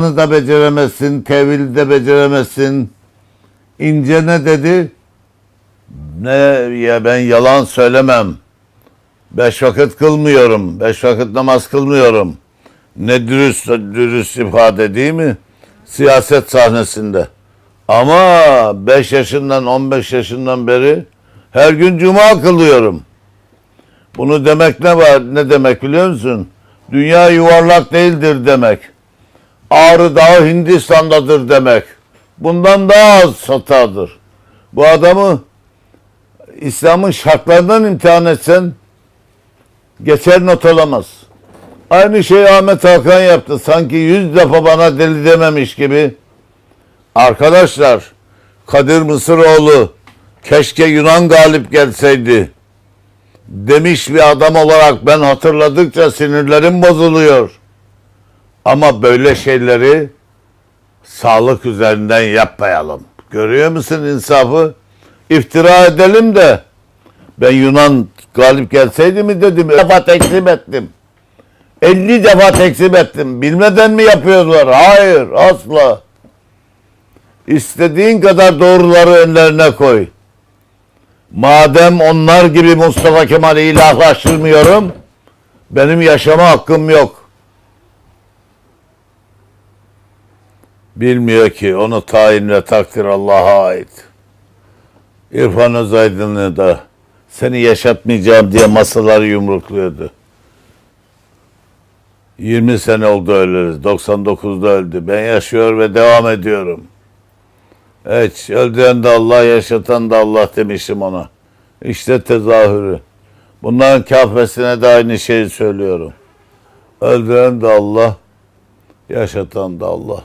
Da beceremezsin, tevil de beceremezsin. İnce ne dedi? Ne ya ben yalan söylemem. Beş vakit kılmıyorum. Beş vakit namaz kılmıyorum. Ne dürüst, dürüst ifade değil mi? Siyaset sahnesinde. Ama 5 yaşından 15 yaşından beri her gün cuma kılıyorum. Bunu demek ne var? Ne demek biliyor musun? Dünya yuvarlak değildir demek. Ağrı Dağı Hindistan'dadır demek. Bundan daha az hatadır. Bu adamı İslam'ın şartlarından imtihan etsen geçer not alamaz. Aynı şeyi Ahmet Hakan yaptı. Sanki yüz defa bana deli dememiş gibi. Arkadaşlar Kadir Mısıroğlu keşke Yunan galip gelseydi demiş bir adam olarak ben hatırladıkça sinirlerim bozuluyor. Ama böyle şeyleri sağlık üzerinden yapmayalım. Görüyor musun insafı? İftira edelim de ben Yunan galip gelseydi mi dedim. defa tekzip ettim. 50 defa tekzip ettim. Bilmeden mi yapıyorlar? Hayır asla. İstediğin kadar doğruları önlerine koy. Madem onlar gibi Mustafa Kemal'i ilahlaştırmıyorum, benim yaşama hakkım yok. Bilmiyor ki onu tayin ve takdir Allah'a ait. İrfan Özaydın'ı da seni yaşatmayacağım diye masaları yumrukluyordu. 20 sene oldu ölürüz. 99'da öldü. Ben yaşıyor ve devam ediyorum. Evet, öldüren de Allah, yaşatan da Allah demişim ona. İşte tezahürü. Bunların kafesine de aynı şeyi söylüyorum. Öldüren de Allah, yaşatan da Allah.